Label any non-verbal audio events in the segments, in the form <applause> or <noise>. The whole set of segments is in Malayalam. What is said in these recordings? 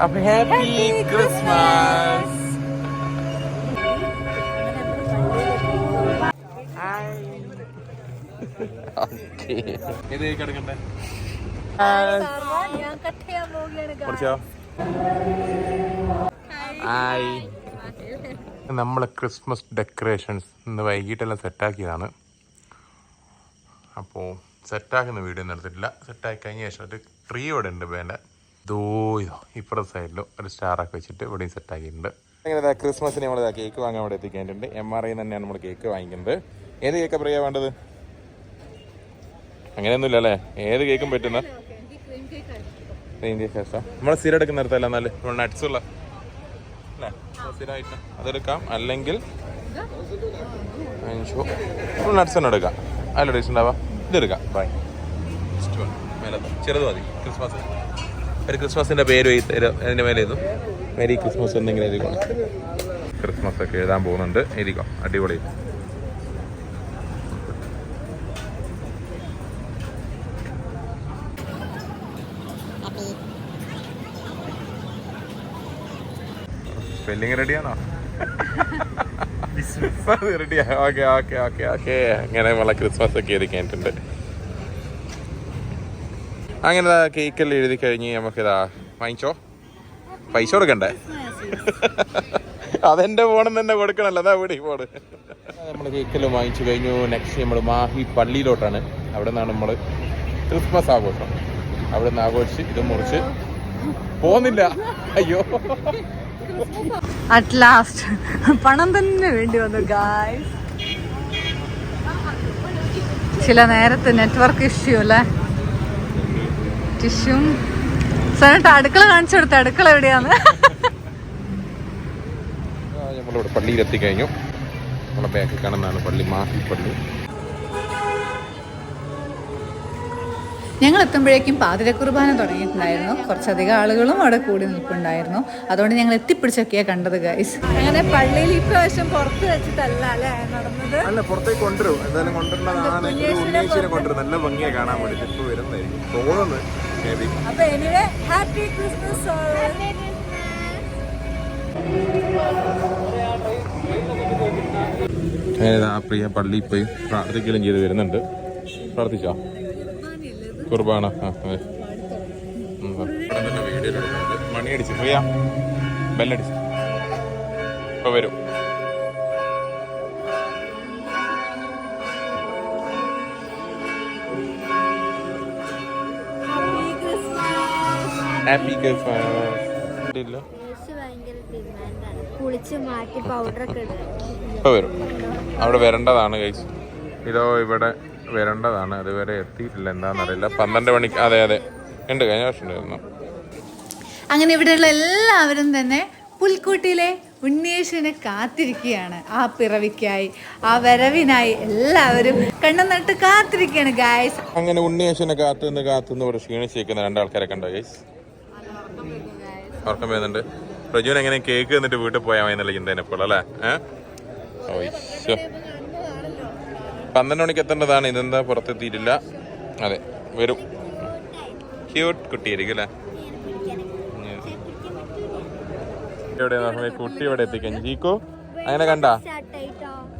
അപ്പൊ ഹാപ്പി ക്രിസ്മസ് ഇത് കിടക്കണ്ടേ ഞാൻ കട്ട് ചെയ്യാൻ പോവുകയാണ് guys. ഹായ് നമ്മളെ ക്രിസ്മസ് ഡെക്കറേഷൻസ് ഇന്ന് വൈകിട്ടെല്ലാം സെറ്റാക്കിയതാണ്. അപ്പോൾ സെറ്റാക്കുന്ന വീഡിയോ ഒന്നും എടുത്തിട്ടില്ല. സെറ്റാക്കി കഴിഞ്ഞ ശേഷം ഒരു ട്രീ ഇവിടെ ഉണ്ട് വേണ്ട. ദോ ഇപ്പുറത്തെ സൈഡിലും ഒരു സ്റ്റാറൊക്കെ വെച്ചിട്ട് ഇവിടെയും സെറ്റാക്കിയിട്ടുണ്ട് അങ്ങനെ ക്രിസ്മസിന് നമ്മൾ കേക്ക് വാങ്ങാൻ ഇവിടെ എത്തിക്കേണ്ടിട്ടുണ്ട് എം ആർ ഐ തന്നെയാണ് നമ്മൾ കേക്ക് വാങ്ങിക്കുന്നത്. ഏത് കേക്ക് പ്രിയ വേണ്ടത്? അങ്ങനെയൊന്നുമില്ല അല്ലേ? ഏത് കേക്കും പറ്റുന്ന? നമ്മൾ സ്ഥിരം എടുക്കുന്ന അടുത്തല്ല എന്നാൽ? നട്സ് ഉള്ള. അതെടുക്കാം. അല്ലെങ്കിൽ നട്സ് തന്നെ എടുക്കാം. അല്ല ടേസ്റ്റ് ഉണ്ടാവാം. ഇതെടുക്കാം. ബൈ ചെറുത് മതി. ക്രിസ്മസ് ഒരു ക്രിസ്മസിന്റെ പേര് എഴുതി. അതിന്റെ മേലെ എഴുതും. മേരി ക്രിസ്മസ് എന്തെങ്കിലും എഴുതിക്കോണം ക്രിസ്മസ് ഒക്കെ എഴുതാൻ പോകുന്നുണ്ട്. എഴുതിക്കോ. അടിപൊളി. സ്പെല്ലിംഗ് റെഡിയാണോ റെഡിയാ ഓക്കെ ഓക്കെ ഓക്കെ ഓക്കെ അങ്ങനെ നമ്മളെ ക്രിസ്മസ് ഒക്കെ എഴുതി കഴിഞ്ഞിട്ടുണ്ട് അങ്ങനെ കേക്കെല്ലാം എഴുതി കഴിഞ്ഞ് നമുക്കിതാ വാങ്ങിച്ചോ? പൈസ കൊടുക്കണ്ടേ? അതെന്റെ ഫോണിൽ തന്നെ കൊടുക്കണല്ലോ. അതാ ഇവിടെ ഫോണ് നമ്മൾ കേക്കെല്ലാം വാങ്ങിച്ചു കഴിഞ്ഞു. നെക്സ്റ്റ് നമ്മൾ മാഹി പള്ളിയിലോട്ടാണ്. അവിടെ നിന്നാണ് നമ്മൾ ക്രിസ്മസ് ആഘോഷം. അവിടെ നിന്ന് ആഘോഷിച്ച് ഇത് മുറിച്ച് പോന്നില്ല അയ്യോ. അറ്റ് ലാസ്റ്റ് പണം തന്നെ വേണ്ടി വന്നു ഗായ്സ് ചില നേരത്തെ നെറ്റ്വർക്ക് ഇഷ്യൂ അല്ലേ? ടിഷ്യൂ സനട്ട് അടുക്കള കാണിച്ചു കൊടുത്ത അടുക്കള എവിടെയാന്ന്. ആ, നമ്മളിവിടെ പള്ളിയിൽ എത്തിക്കഴിഞ്ഞു നമ്മളെ ബാക്കിൽ കാണുന്നതാണ് പള്ളി മാഹി പള്ളി. ഞങ്ങൾ എത്തുമ്പോഴേക്കും പാതിര കുർബാന തുടങ്ങിയിട്ടുണ്ടായിരുന്നു. കുറച്ചധികം ആളുകളും അവിടെ കൂടി നിൽപ്പുണ്ടായിരുന്നു. അതുകൊണ്ട് ഞങ്ങൾ എത്തിപ്പിടിച്ചൊക്കെയാ കണ്ടത് ഗൈസ് അങ്ങനെ പള്ളിയിൽ ഇപ്രാവശ്യം പുറത്ത് വെച്ചിട്ടല്ല അല്ലേ നടന്നത്? അല്ല പുറത്തേക്ക് കൊണ്ടുവരും. എന്തായാലും കൊണ്ടുവരുന്നതാണ്. നല്ല ഭംഗിയെ കാണാൻ വേണ്ടി ഇപ്പൊ വരുന്നതായിരിക്കും. തോന്നുന്നു. മേബി അപ്പൊ എനിവേ ഹാപ്പി ക്രിസ്മസ് ആ പ്രിയ പള്ളി പോയി പ്രാർത്ഥിക്കലും ചെയ്ത് വരുന്നുണ്ട്. പ്രാർത്ഥിച്ചോ? കുർബാന. ആ അതെ. വീഡിയോ എടുക്കുന്നുണ്ട് മണി അടിച്ചു പ്രിയ ബെല്ലടിച്ചു. ഇപ്പൊ വരും. ഇപ്പൊ വരും. അവിടെ വരേണ്ടതാണ് കൈസ് ഇതോ ഇവിടെ വരേണ്ടതാണ്. അതുവരെ എത്തിയിട്ടില്ല. എന്താണെന്നറിയില്ല. പന്ത്രണ്ട് മണിക്ക് അതെ അതെ. ഉണ്ട്. കഴിഞ്ഞ വർഷം ഉണ്ടായിരുന്നു. അങ്ങനെ ഇവിടെയുള്ള എല്ലാവരും തന്നെ പുൽക്കൂട്ടിലെ ഉണ്ണീഷിനെ കാത്തിരിക്കുകയാണ്. ആ പിറവിക്കായി ആ വരവിനായി എല്ലാവരും കണ്ണു നട്ട് കാത്തിരിക്കുകയാണ് ഗായ്സ് അങ്ങനെ ഉണ്ണിയേശനെ കാത്തുനിന്ന് കാത്തുനിന്ന് ഇവിടെ ക്ഷീണിച്ചിരിക്കുന്ന രണ്ടാൾക്കാരെ കണ്ടോ ഗൈസ് ഉറക്കം വരുന്നുണ്ട്. പ്രജുൻ എങ്ങനെ കേക്ക് എന്നിട്ട് വീട്ടിൽ പോയാൽ മതി എന്നുള്ള ചിന്തേനെ ഇപ്പോൾ അല്ലേ? ഏഹ് പന്ത്രണ്ട് മണിക്ക് എത്തേണ്ടതാണ്. ഇതെന്താ? പുറത്തെത്തിയിട്ടില്ല. അതെ വരും. ക്യൂട്ട് കുട്ടിയായിരിക്കും അല്ലേ? കുട്ടി ഇവിടെ അങ്ങനെ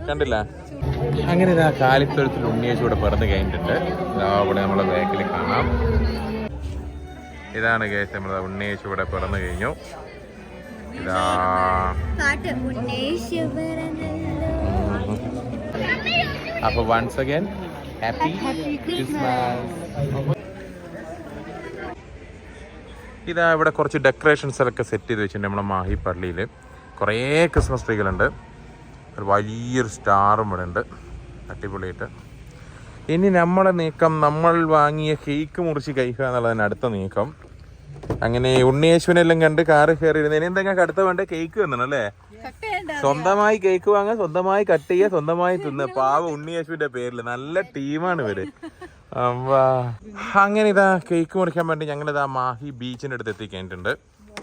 കണ്ടില്ല? അങ്ങനെ ഇതാ കാലിത്തൊഴുത്തിൽ ഉണ്ണിയേച്ചൂടെ പിറന്നു കഴിഞ്ഞിട്ടുണ്ട്. ഇവിടെ നമ്മളെ ബാക്കിൽ കാണാം. ഇതാണ് കേസ് നമ്മുടെ ഉണ്ണേശ് ഇവിടെ പിറന്നു കഴിഞ്ഞു. ഇതാ. അപ്പൊ വൺസ് അഗൈൻ ഹാപ്പി ക്രിസ്മസ് ഇതാ ഇവിടെ കുറച്ച് ഡെക്കറേഷൻസ് ഒക്കെ സെറ്റ് ചെയ്ത് വെച്ചിട്ടുണ്ട് നമ്മുടെ മാഹി പള്ളിയിൽ കുറേ ക്രിസ്മസ് ട്രീകളുണ്ട് ഒരു വലിയൊരു സ്റ്റാറും ഇവിടെ ഉണ്ട്. അടിപൊളിയായിട്ട്. ഇനി നമ്മുടെ നീക്കം നമ്മൾ വാങ്ങിയ കേക്ക് മുറിച്ച് കഴിക്കുക എന്നുള്ളതാണ് അടുത്ത നീക്കം. അങ്ങനെ ഉണ്ണിയേശുവിനെല്ലാം കണ്ട് കാറ് കയറിയിരുന്നു ഇരുന്ന് ഇനി എന്തെങ്കിലും അടുത്ത വേണ്ട കേക്ക് വന്നു അല്ലേ? സ്വന്തമായി കേക്ക് വാങ്ങാൻ സ്വന്തമായി കട്ട് ചെയ്യുക സ്വന്തമായി തിന്നുക. പാവ ഉണ്ണിയേശുവിന്റെ പേരിൽ നല്ല ടീമാണ് ഇവർ. അങ്ങനെ ഇതാ കേക്ക് മുറിക്കാൻ വേണ്ടി ഞങ്ങൾ ഇതാ മാഹി ബീച്ചിന്റെ അടുത്ത് എത്തിക്കഴിഞ്ഞിട്ടുണ്ട്.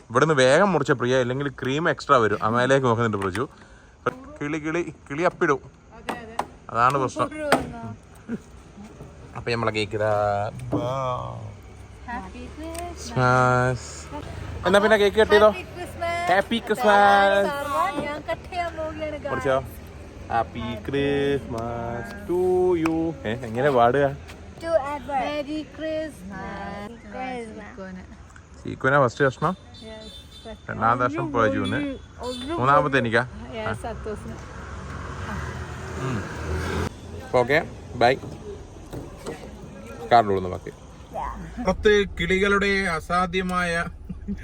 ഇവിടുന്ന് വേഗം മുറിച്ച പ്രിയ അല്ലെങ്കിൽ ക്രീം എക്സ്ട്രാ വരും. അമേലേക്ക് നോക്കുന്നുണ്ട് പ്രജു. കിളി കിളി കിളി അപ്പിടും അതാണ് പ്രശ്നം. അപ്പൊ നമ്മളെ കേക്ക് എന്നാ പിന്നെ കേക്ക് കെട്ടിയതോ ഹാപ്പി ക്രിസ്മസ് കുറിച്ചോ ഹാപ്പി ക്രിസ്മസ് ടു യു എങ്ങനെ പാടുക. സീക്കുവിനെ ഫസ്റ്റ് കഷ്ണം രണ്ടാമത്തെ കഷ്ണം പ്രജുവിന് മൂന്നാമത്തെ എനിക്കാ. ഓക്കെ ബൈ കാറിലോടുന്ന നമുക്ക് പുറത്ത് കിളികളുടെ അസാധ്യമായ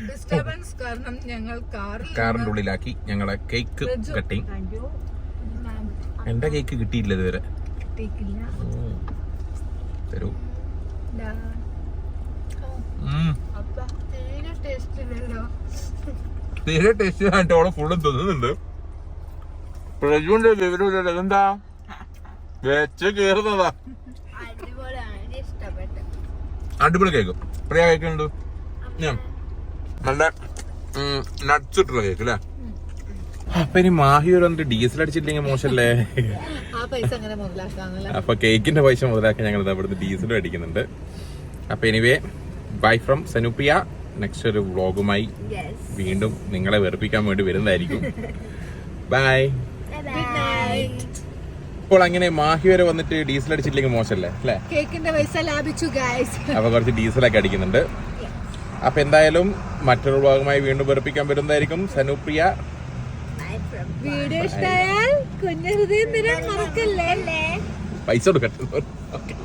ഡിസ്റ്റർബൻസ് കാരണം ഞങ്ങൾ കാറിൽ കാറിന്റെ ഉള്ളിലാക്കി ഞങ്ങളെ കേക്ക് കട്ടിങ് എന്റെ കേക്ക് കിട്ടിയില്ല ഇതുവരെ. തരൂ. ദാ. ഉം. അപ്പ തീരെ ടേസ്റ്റ് ഇല്ലല്ലോ. തീരെ ടേസ്റ്റ് ആയിട്ട് അവളെ ഫുള്ളും തിന്നുന്നുണ്ട്. പ്രജുവിന്റെ വിവരമില്ലല്ലോ എന്താ <laughs> വെച്ച് കേറുന്നതാ. അടിപൊളി കേക്ക് പ്രിയ കേക്ക് ഉണ്ട്. ഞാൻ. നല്ല നട്സ് ഇട്ടുള്ള കേക്ക് അല്ലേ? അപ്പൊ ഇനി മാഹി വന്നിട്ട് ഡീസൽ അടിച്ചില്ലെങ്കിൽ മുതലാക്കാന്നല്ല? അപ്പൊ കേക്കിന്റെ പൈസ മുതലാക്കി ഞങ്ങൾ ഇവിടുന്ന് ഡീസലും അടിക്കുന്നുണ്ട്. അപ്പൊ anyway bye from Sanupriya. Next ഒരു വ്ളോഗുമായി വീണ്ടും നിങ്ങളെ വെറുപ്പിക്കാൻ വേണ്ടി വരുന്നതായിരിക്കും. <laughs> ബൈ ഇപ്പോൾ അങ്ങനെ മാഹി വരെ വന്നിട്ട് ഡീസൽ അടിച്ചില്ലെങ്കിൽ മോശമല്ലേ? അല്ലേ? കേക്കിന്റെ പൈസ ലാഭിച്ചു ഗായ്സ് അപ്പൊ കുറച്ച് ഡീസലൊക്കെ അടിക്കുന്നുണ്ട്. അപ്പൊ എന്തായാലും മറ്റൊരു ഭാഗമായി വീണ്ടും വെറുപ്പിക്കാൻ വരുന്നതായിരിക്കും. സനുപ്രിയ. വീഡിയോ ഇഷ്ടമായാൽ കുഞ്ഞു ഹൃദയം തരാൻ മറക്കല്ലേ? പൈസ കൊടുക്കട്ടെ. ഓക്കെ.